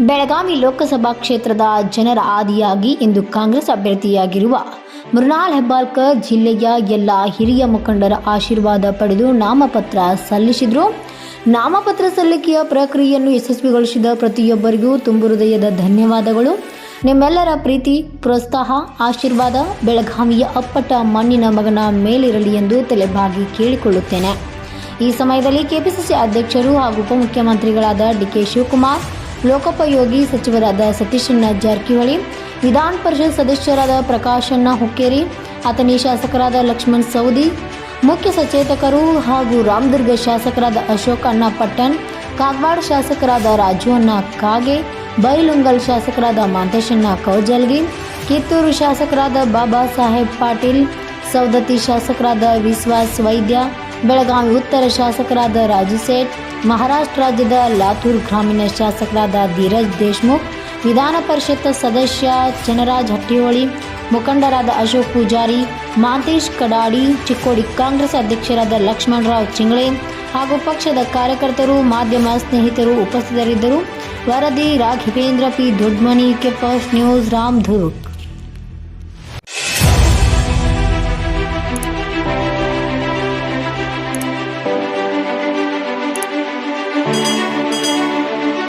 ಬೆಳಗಾವಿ ಲೋಕಸಭಾ ಕ್ಷೇತ್ರದ ಜನರ ಆದಿಯಾಗಿ ಇಂದು ಕಾಂಗ್ರೆಸ್ ಅಭ್ಯರ್ಥಿಯಾಗಿರುವ ಮೃಣಾಲ್ ಹೆಬ್ಬಾಳ್ಕರ್ ಜಿಲ್ಲೆಯ ಎಲ್ಲ ಹಿರಿಯ ಮುಖಂಡರ ಆಶೀರ್ವಾದ ಪಡೆದು ನಾಮಪತ್ರ ಸಲ್ಲಿಸಿದರು. ನಾಮಪತ್ರ ಸಲ್ಲಿಕೆಯ ಪ್ರಕ್ರಿಯೆಯನ್ನು ಯಶಸ್ವಿಗೊಳಿಸಿದ ಪ್ರತಿಯೊಬ್ಬರಿಗೂ ತುಂಬು ಹೃದಯದ ಧನ್ಯವಾದಗಳು. ನಿಮ್ಮೆಲ್ಲರ ಪ್ರೀತಿ, ಪ್ರೋತ್ಸಾಹ, ಆಶೀರ್ವಾದ ಬೆಳಗಾವಿಯ ಅಪ್ಪಟ ಮಣ್ಣಿನ ಮಗನ ಮೇಲಿರಲಿ ಎಂದು ತಲೆಬಾಗಿ ಕೇಳಿಕೊಳ್ಳುತ್ತೇನೆ. ಈ ಸಮಯದಲ್ಲಿ ಕೆಪಿಸಿಸಿ ಅಧ್ಯಕ್ಷರು ಹಾಗೂ ಉಪಮುಖ್ಯಮಂತ್ರಿಗಳಾದ ಡಿಕೆ ಶಿವಕುಮಾರ್ ಲೋಕೋಪಯೋಗಿ ಸಚಿವರಾದ ಸತೀಶಣ್ಣ ಜಾರಕಿಹೊಳಿ, ವಿಧಾನ ಪರಿಷತ್ ಸದಸ್ಯರಾದ ಪ್ರಕಾಶಣ್ಣ ಹುಕ್ಕೇರಿ ಅಥಣಿ ಶಾಸಕರಾದ ಲಕ್ಷ್ಮಣ್ ಸೌದಿ ಮುಖ್ಯ ಸಚೇತಕರು ಹಾಗೂ ರಾಮದುರ್ಗ ಶಾಸಕರಾದ ಅಶೋಕ ಅಣ್ಣ ಪಟ್ಟಣ್, ಕಾಗವಾಡ ಶಾಸಕರಾದ ರಾಜು ಅಣ್ಣ ಕಾಗೆ, ಬೈಲುಂಗಲ್ ಶಾಸಕರಾದ ಮಾಂತೇಶಣ್ಣ ಕೌಜಲ್ಗಿ ಕಿತ್ತೂರು ಶಾಸಕರಾದ ಬಾಬಾ ಸಾಹೇಬ್ ಪಾಟೀಲ್ ಸೌದತ್ತಿ ಶಾಸಕರಾದ ವಿಶ್ವಾಸ್ ವೈದ್ಯ ಬೆಳಗಾವಿ ಉತ್ತರ ಶಾಸಕರಾದ ರಾಜು ಸೇಠ್, ಮಹಾರಾಷ್ಟ್ರ ರಾಜ್ಯದ ಲಾತೂರ್ ಗ್ರಾಮೀಣ ಶಾಸಕರಾದ ಧೀರಜ್ ದೇಶ್ಮುಖ್, ವಿಧಾನ ಪರಿಷತ್ ಸದಸ್ಯ ಚನರಾಜ್ ಹಟ್ಟಿಹೊಳಿ, ಮುಖಂಡರಾದ ಅಶೋಕ್ ಪೂಜಾರಿ, ಮಾಂತೇಶ್ ಕಡಾಡಿ, ಚಿಕ್ಕೋಡಿ ಕಾಂಗ್ರೆಸ್ ಅಧ್ಯಕ್ಷರಾದ ಲಕ್ಷ್ಮಣರಾವ್ ಚಿಂಗ್ಳೆ ಹಾಗೂ ಪಕ್ಷದ ಕಾರ್ಯಕರ್ತರು, ಮಾಧ್ಯಮ ಸ್ನೇಹಿತರು ಉಪಸ್ಥಿತರಿದ್ದರು. ವರದಿ Raghavendra P. Dodmani ಕೆಪಸ್ news news Ramdurg